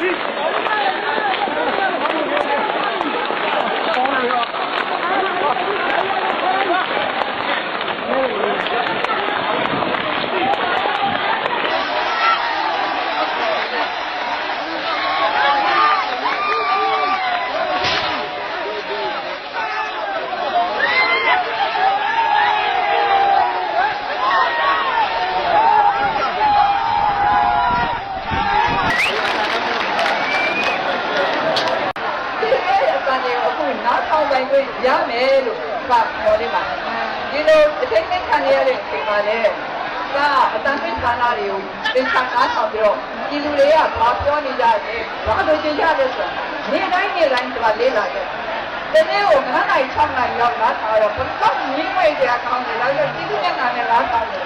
ဒီအဲ့အတန်ကြီးအခုနောက် ထောင်ပိုင်ခွင့်ရမယ်လို့ကပြောနေပါဒီလိုအထိတ်ထိတ်ခံရတဲ့အချိန်မှာလေကအတန်သိဌာနတွေကိုသင်္ချာကားဆောင်ပြီးတော့ဒီလူတွေကဘာပြောနေကြလဲဘာလို့ရှင်းကြလဲဆိုနေတိုင်းနေတိုင်းဆိုတာလေးလာတယ်ဒီနေ့ကို9နိုင်6နိုင်လောက်လာထားတော့ဘယ်တော့မြင်ဝဲကြကောင်းတယ်လောက်ဒီလိုနဲ့နဲ့လာထားတယ်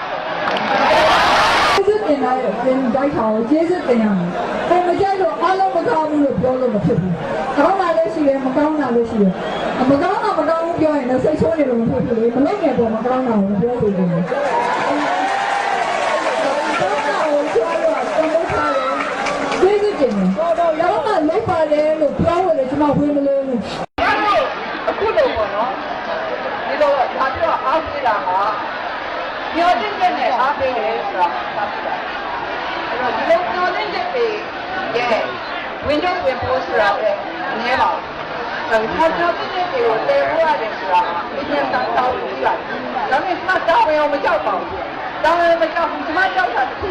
ကျေးဇူးတင်တဲ့တင်တိုက်ထောင်ကိုကျေးဇူးတင်ရမယ်။အဲမကြိုက်လို့အားလုံးမကောင်းဘူးလို့ပြောလို့မဖြစ်ဘူး။ကောင်းတာလည်းရှိတယ်မကောင်းတာလည်းရှိတယ်။ မကောင်းတာမကောင်းဘူးပြောရင်လည်းစိတ်ဆိုးနေလို့မဖြစ်ဘူးလေ။မလုပ်ငယ်ပေါ်မကောင်းတာကိုပြောလို့ရတယ်။ကောင်းတာကိုပြောတော့ကျွန်တော်ထားတယ်။ကျေးဇူးတင်တယ်။တော့တော့ရောင်းတာလိုက်ပါတယ်လို့ပြောလို့လည်းကျွန်တော်ဝင်မလို့ဘူးဘာလို့အခုလိုပေါ့နော်ဒီလိုဒါပြောအားပေးတာဟာပြောတဲ့တဲ့နဲ့အားပေးတယ်ဆိုတာသာပြတာအဲ့တော့ဒီလိုပြောတဲ့တဲ့တွေရဲ့ဝင်တော့ဝင်ဖို့ဆိုတာလည်းနည်းပါဘူး။ ဒါပြောတဲ့တဲ့တွေကိုတည်ဖို့ရတယ်ဆိုတာအရင်တောင်းတောင်းပြီးတာ။ဒါပေမဲ့တောင်းရင်မကြောက်ပါဘူး။တောင်းရင်မကြောက်ဘူး။ဒီမှာကြောက်တာတစ်ခု